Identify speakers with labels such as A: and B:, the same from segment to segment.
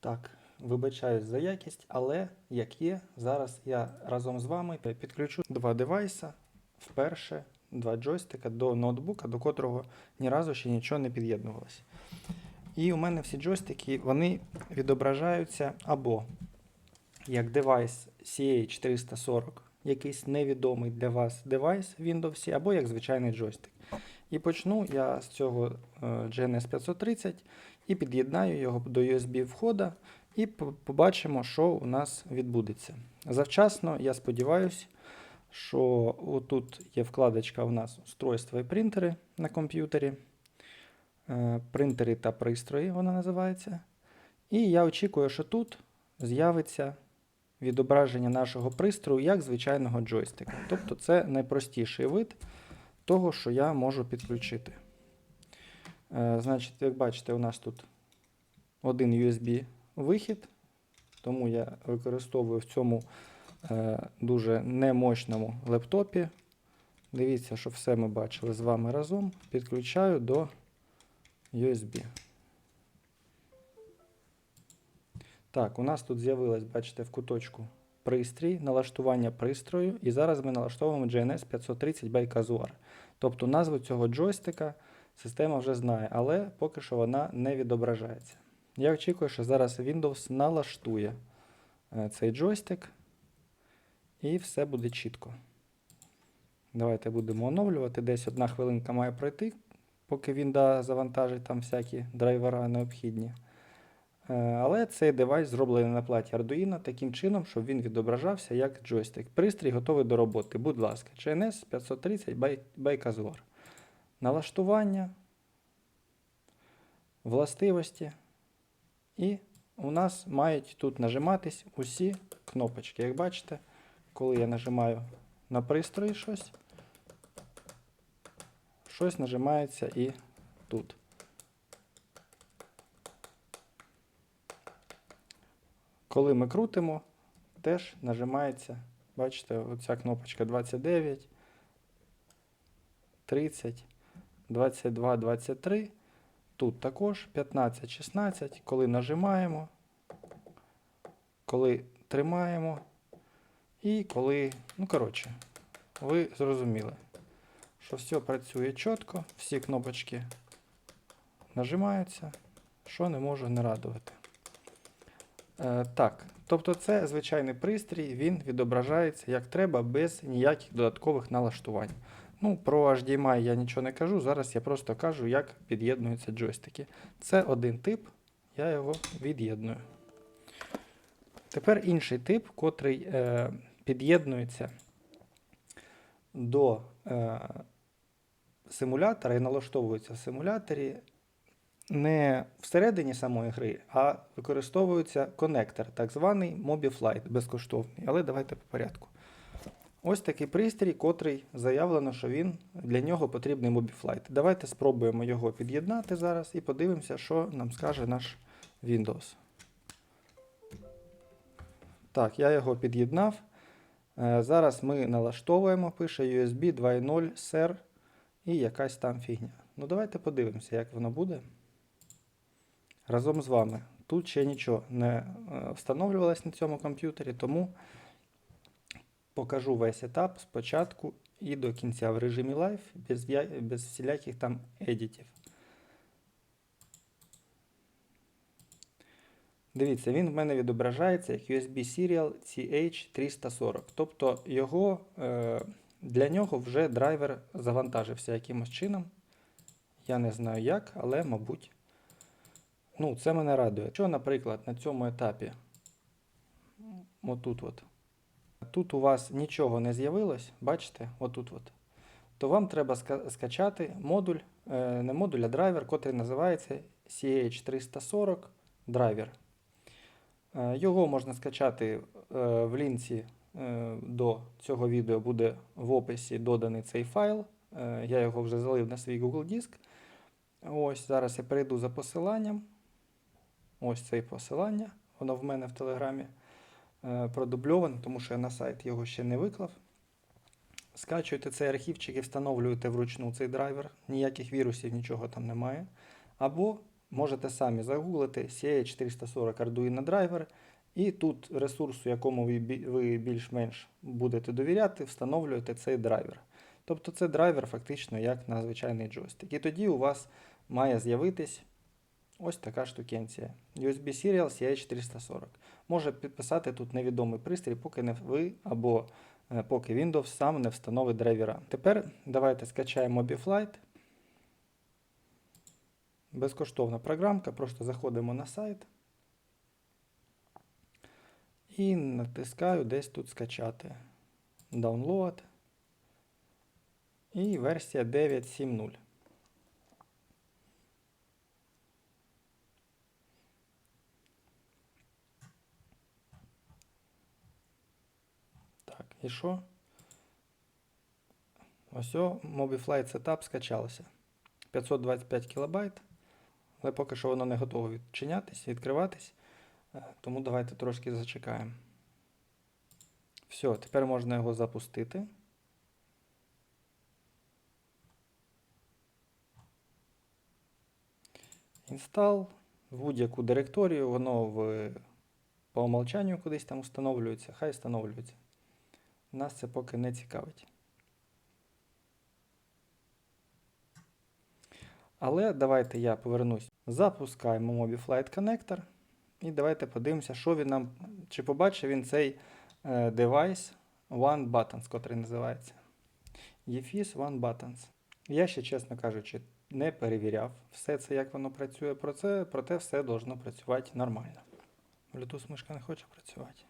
A: Так, вибачаюсь за якість, але як є, зараз я разом з вами підключу два девайса вперше, два джойстика до ноутбука, до котрого ні разу ще нічого не під'єднувалося. І у мене всі джойстики вони відображаються або як девайс CH340, якийсь невідомий для вас девайс Windows, або як звичайний джойстик. І почну я з цього е, GNS 530 і під'єднаю його до USB входа, і побачимо, що у нас відбудеться. Завчасно, я сподіваюся, що отут є вкладочка у нас устройства і принтери на комп'ютері. Е, Принтери та пристрої вона називається. І я очікую, що тут з'явиться відображення нашого пристрою як звичайного джойстика. Тобто це найпростіший вид того, що я можу підключити. Е, Значить, як бачите, у нас тут один USB вихід, тому я використовую в цьому е, дуже немощному лептопі. Дивіться, що все ми бачили з вами разом. Підключаю до USB. Так, у нас тут з'явилось, бачите, в куточку пристрій, налаштування пристрою. І зараз ми налаштовуємо GNS 530 by Kazuar. Тобто назву цього джойстика система вже знає, але поки що вона не відображається. Я очікую, що зараз Windows налаштує е, цей джойстик, і все буде чітко. Давайте будемо оновлювати. Десь одна хвилинка має пройти, поки він завантажить там всякі драйвера необхідні. Е, Але цей девайс зроблений на платі Arduino таким чином, щоб він відображався як джойстик. Пристрій готовий до роботи. Будь ласка, GNS 530 by, Kazuar. Налаштування, властивості. І у нас мають тут нажиматись усі кнопочки. Як бачите, коли я нажимаю на пристрої щось, щось нажимається і тут. Коли ми крутимо, теж нажимається, бачите, оця кнопочка 29, 30, 22, 23. Тут також 15, 16. Коли нажимаємо, коли тримаємо, і коли, ну коротше, ви зрозуміли, що все працює чітко, всі кнопочки нажимаються, що не можу не радувати. Е, так, тобто це звичайний пристрій, він відображається як треба, без ніяких додаткових налаштувань. Ну, про HDMI я нічого не кажу, зараз я просто кажу, як під'єднуються джойстики. Це один тип, я його від'єдную. Тепер інший тип, котрий е, під'єднується до е, симулятора і налаштовується в симуляторі не всередині самої гри, а використовується конектор, так званий MobiFlight, безкоштовний. Але давайте по порядку. Ось такий пристрій, котрий заявлено, що він для нього потрібний MobiFlight. Давайте спробуємо його під'єднати зараз і подивимося, що нам скаже наш Windows. Так, я його під'єднав. Е, Зараз ми налаштовуємо, пише USB 2.0 SER і якась там фігня. Ну, давайте подивимося, як воно буде. Разом з вами. Тут ще нічого не е, встановлювалось на цьому комп'ютері, тому покажу весь етап спочатку і до кінця в режимі Live, без, без всіляких там едітів. Дивіться, він в мене відображається як USB Serial CH340. Тобто його, е, для нього вже драйвер завантажився якимось чином. Я не знаю як, але, мабуть, ну, це мене радує. Що, наприклад, на цьому етапі, отут от, тут у вас нічого не з'явилось, бачите, отут от, то вам треба ска- скачати модуль, е, не модуль, а драйвер, котрий називається CH340 драйвер. Е, Його можна скачати е, в лінці до цього відео буде в описі доданий цей файл. Я його вже залив на свій Google Диск. Ось зараз я перейду за посиланням. Ось це посилання. Воно в мене в Телеграмі е, тому що я на сайт його ще не виклав. Скачуєте цей архівчик і встановлюєте вручну цей драйвер. Ніяких вірусів, нічого там немає. Або можете самі загуглити CA440 Arduino драйвер. І тут ресурсу, якому ви більш-менш будете довіряти, встановлюєте цей драйвер. Тобто це драйвер фактично як на звичайний джойстик. І тоді у вас має з'явитись ось така штукенція. USB Serial CA440. Може підписати тут невідомий пристрій, поки не ви або е, поки Windows сам не встановить драйвера. Тепер давайте скачаємо MobiFlight. Безкоштовна програмка, просто заходимо на сайт. І натискаю десь тут скачати. Download. І версія 9.7.0. Так, і що? Ось MobiFlight Setup скачалося. 525 кБ. Але поки що воно не готове відчинятись, відкриватись. Е, Тому давайте трошки зачекаємо. Все, тепер можна його запустити. Інстал в будь-яку директорію, воно в, по умолчанню кудись там встановлюється, хай встановлюється. Нас це поки не цікавить. Але давайте я повернусь. Запускаємо MobiFlight Connector. І давайте подивимося, що він нам. Чи побачив він цей е, девайс One Buttons, котрий називається. EFIS One Buttons. Я ще, чесно кажучи, не перевіряв все це, як воно працює. Про це, проте все должно працювати нормально. Bluetooth мишка не хоче працювати.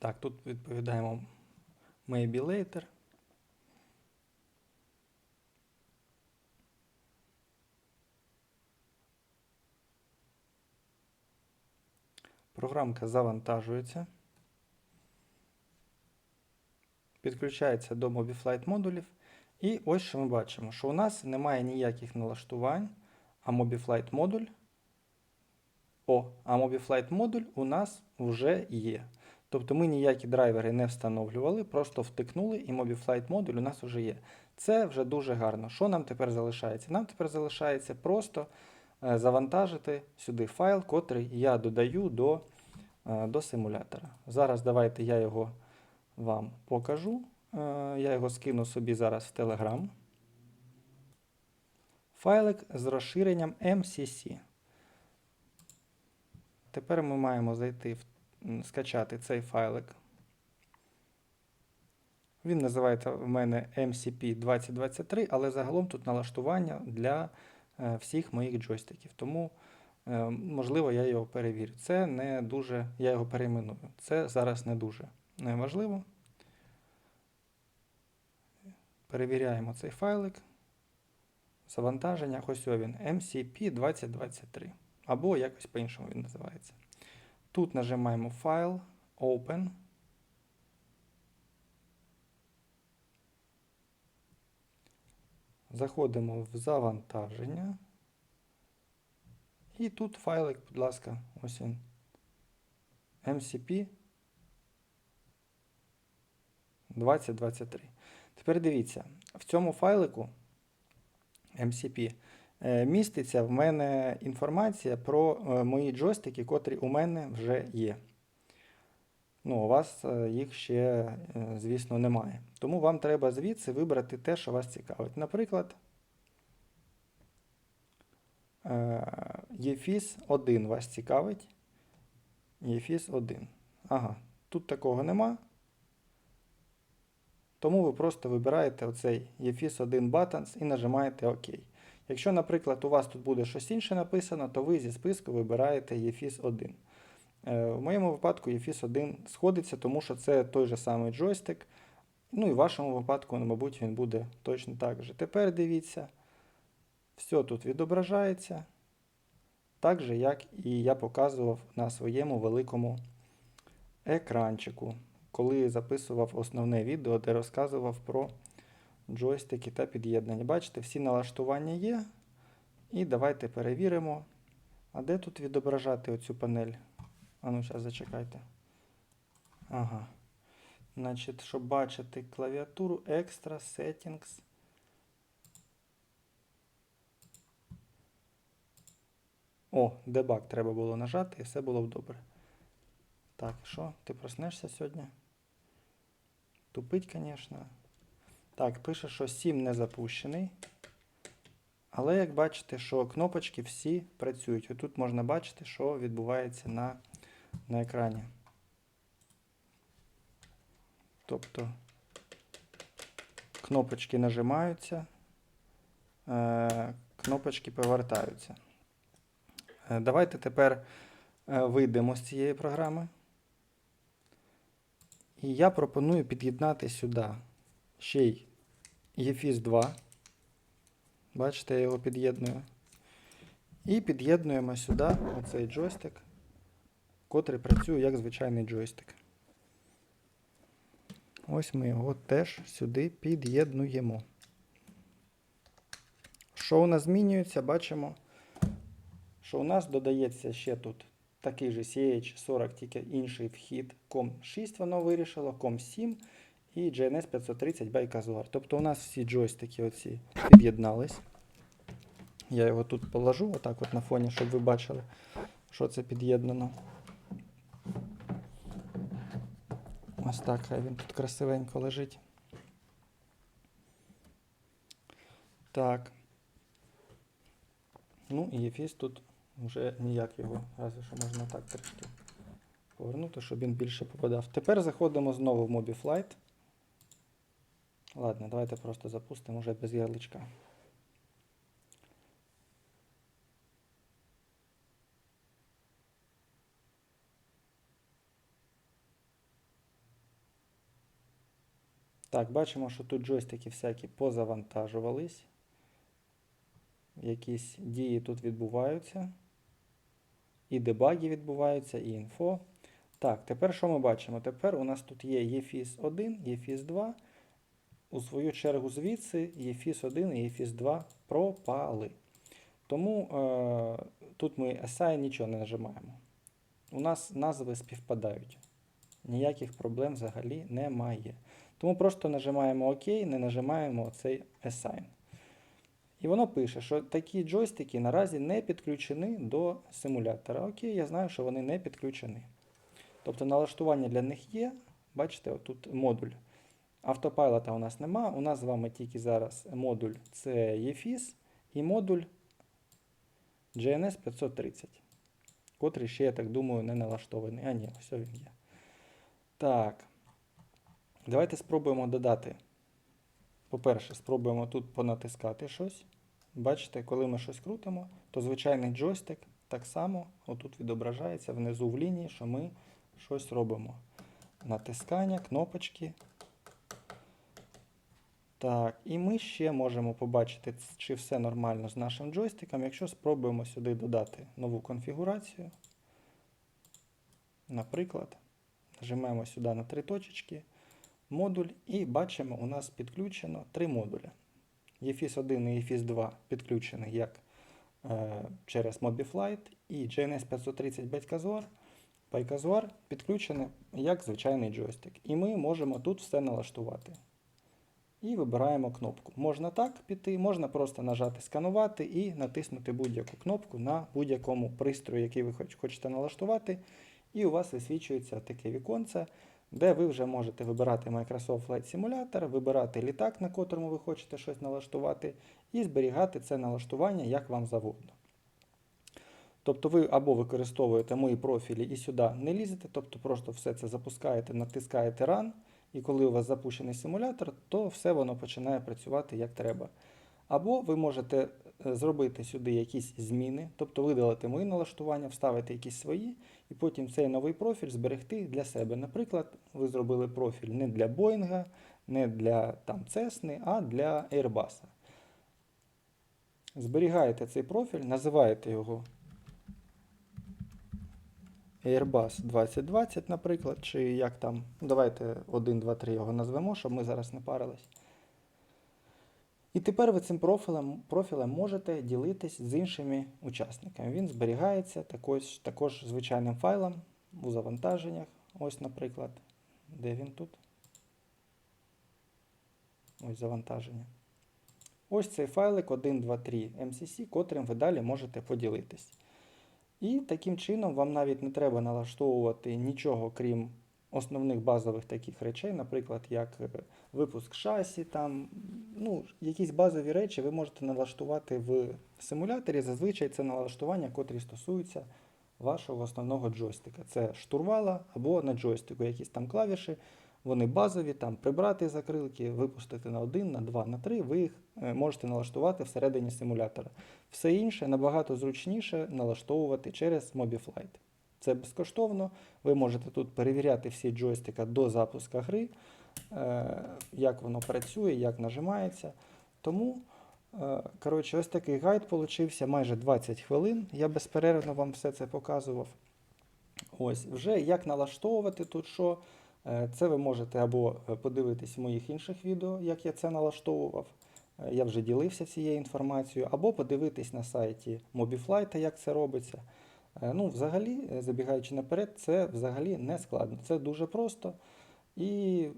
A: Так, тут відповідаємо maybe later. Програмка завантажується. Підключається до MobiFlight модулів. І ось що ми бачимо, що у нас немає ніяких налаштувань, а MobiFlight модуль. О, а MobiFlight модуль у нас вже є. Тобто ми ніякі драйвери не встановлювали, просто втикнули, і MobiFlight модуль у нас вже є. Це вже дуже гарно. Що нам тепер залишається? Нам тепер залишається просто е, завантажити сюди файл, котрий я додаю до, е, до симулятора. Зараз давайте я його вам покажу. Е, Я його скину собі зараз в Telegram. Файлик з розширенням MCC. Тепер ми маємо зайти в скачати цей файлик. Він називається в мене MCP2023, але загалом тут налаштування для е, всіх моїх джойстиків. Тому, е, можливо, я його перевірю. Це не дуже, я його перейменую. Це зараз не дуже важливо. Перевіряємо цей файлик. Завантаження, ось він MCP2023. Або якось по-іншому він називається. Тут нажимаємо Файл, Open. Заходимо в завантаження. І тут файлик, будь ласка, ось він. MCP 2023. Тепер дивіться, в цьому файлику MCP міститься в мене інформація про е, мої джойстики, котрі у мене вже є. Ну, у вас е, їх ще, е, звісно, немає. Тому вам треба звідси вибрати те, що вас цікавить. Наприклад, е, EFIS 1 вас цікавить. EFIS 1. Ага, тут такого нема. Тому ви просто вибираєте оцей EFIS 1 Buttons і нажимаєте ОК. Якщо, наприклад, у вас тут буде щось інше написано, то ви зі списку вибираєте EFIS 1. Е, В моєму випадку EFIS 1 сходиться, тому що це той же самий джойстик. Ну і в вашому випадку, ну, мабуть, він буде точно так же. Тепер дивіться, все тут відображається, так же, як і я показував на своєму великому екранчику, коли записував основне відео, де розказував про джойстики та під'єднання. Бачите, всі налаштування є. І давайте перевіримо. А де тут відображати оцю панель? Ану, зараз зачекайте. Ага. Значить, щоб бачити клавіатуру, екстра, Settings. О, дебаг треба було нажати, і все було б добре. Так, що? Ти проснешся сьогодні? Тупить, звісно. Так, пише, що 7 не запущений. Але як бачите, що кнопочки всі працюють. Отут можна бачити, що відбувається на, на екрані. Тобто кнопочки нажимаються, е, кнопочки повертаються. Е, Давайте тепер е, вийдемо з цієї програми. І я пропоную під'єднати сюди ще й EFIS 2. Бачите, я його під'єдную. І під'єднуємо сюди оцей джойстик, котрий працює як звичайний джойстик. Ось ми його теж сюди під'єднуємо. Що у нас змінюється? Бачимо, що у нас додається ще тут такий же CH40, тільки інший вхід. COM6 воно вирішило, COM7 і GNS 530 by Casuar. Тобто у нас всі джойстики оці під'єднались. Я його тут положу, отак от на фоні, щоб ви бачили, що це під'єднано. Ось так, хай він тут красивенько лежить. Так. Ну і Ефіс тут вже ніяк його, разве що можна так трішки повернути, щоб він більше попадав. Тепер заходимо знову в Mobiflight. Ладно, давайте просто запустимо вже без ярличка. Так, бачимо, що тут джойстики всякі позавантажувались. Якісь дії тут відбуваються. І дебаги відбуваються, і інфо. Так, тепер що ми бачимо? Тепер у нас тут є EFIS 1, EFIS 2. У свою чергу звідси EFIS 1 і EFIS 2 пропали. Тому е, тут ми SI нічого не нажимаємо. У нас назви співпадають. Ніяких проблем взагалі немає. Тому просто нажимаємо ОК, не нажимаємо цей Assign. І воно пише, що такі джойстики наразі не підключені до симулятора. Окей, я знаю, що вони не підключені. Тобто налаштування для них є. Бачите, отут модуль. Автопайлота у нас нема. У нас з вами тільки зараз модуль це EFIS і модуль GNS 530, котрий ще, я так думаю, не налаштований. А ні, все він є. Так. Давайте спробуємо додати. По-перше, спробуємо тут понатискати щось. Бачите, коли ми щось крутимо, то звичайний джойстик так само отут відображається внизу в лінії, що ми щось робимо. Натискання, кнопочки. Так, і ми ще можемо побачити, чи все нормально з нашим джойстиком, якщо спробуємо сюди додати нову конфігурацію. Наприклад, нажимаємо сюди на три точечки модуль і бачимо, у нас підключено три модулі. EFIS 1 і EFIS 2 підключені як е, через Mobiflight і GNS 530 ByteCasuar ByteCasuar підключені як звичайний джойстик. І ми можемо тут все налаштувати. І вибираємо кнопку. Можна так піти, можна просто нажати сканувати і натиснути будь-яку кнопку на будь-якому пристрої, який ви хочете налаштувати. І у вас висвічується таке віконце де ви вже можете вибирати Microsoft Flight Simulator, вибирати літак, на котрому ви хочете щось налаштувати, і зберігати це налаштування як вам завгодно. Тобто ви або використовуєте мої профілі і сюди не лізете, тобто просто все це запускаєте, натискаєте Run, і коли у вас запущений симулятор, то все воно починає працювати як треба. Або ви можете е, зробити сюди якісь зміни, тобто видалити мої налаштування, вставити якісь свої, і потім цей новий профіль зберегти для себе. Наприклад, ви зробили профіль не для Боїнга, не для там, Cessna, а для Airbus. Зберігаєте цей профіль, називаєте його Airbus 2020, наприклад, чи як там. Давайте 1, 2, 3 його назвемо, щоб ми зараз не парились. І тепер ви цим профілем профілем можете ділитись з іншими учасниками. Він зберігається також, також звичайним файлом у завантаженнях. Ось, наприклад, де він тут? Ось завантаження. Ось цей файлик 1.2.3 MCC, котрим ви далі можете поділитись. І таким чином вам навіть не треба налаштовувати нічого, крім основних базових таких речей, наприклад, як е, випуск шасі, там, ну, якісь базові речі ви можете налаштувати в симуляторі. Зазвичай це налаштування, котрі стосуються вашого основного джойстика. Це штурвала або на джойстику якісь там клавіші. Вони базові, там прибрати закрилки, випустити на 1, на 2, на 3, ви їх е, можете налаштувати всередині симулятора. Все інше набагато зручніше налаштовувати через Mobiflight. Це безкоштовно. Ви можете тут перевіряти всі джойстика до запуску гри, е, як воно працює, як нажимається. Тому, е, коротше, ось такий гайд получився майже 20 хвилин. Я безперервно вам все це показував. Ось, вже як налаштовувати тут що. Е, Це ви можете або е, подивитись в моїх інших відео, як я це налаштовував. Е, Я вже ділився цією інформацією, або подивитись на сайті Mobiflight, як це робиться. Ну, взагалі, забігаючи наперед, це взагалі не складно. Це дуже просто і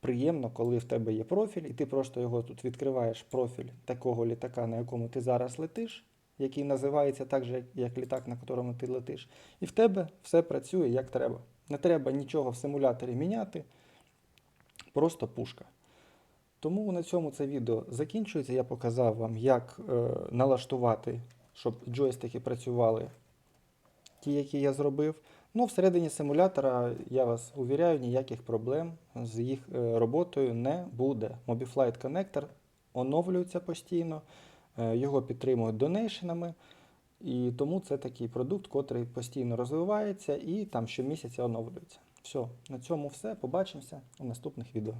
A: приємно, коли в тебе є профіль, і ти просто його тут відкриваєш профіль такого літака, на якому ти зараз летиш, який називається так же, як літак, на якому ти летиш, і в тебе все працює як треба. Не треба нічого в симуляторі міняти, просто пушка. Тому на цьому це відео закінчується. Я показав вам, як е, налаштувати, щоб джойстики працювали ті, які я зробив. Ну, всередині симулятора, я вас увіряю, ніяких проблем з їх е, роботою не буде. Mobiflight Connector оновлюється постійно, е, його підтримують донейшенами. І тому це такий продукт, котрий постійно розвивається і там щомісяця оновлюється. Все, на цьому все. Побачимося у наступних відео.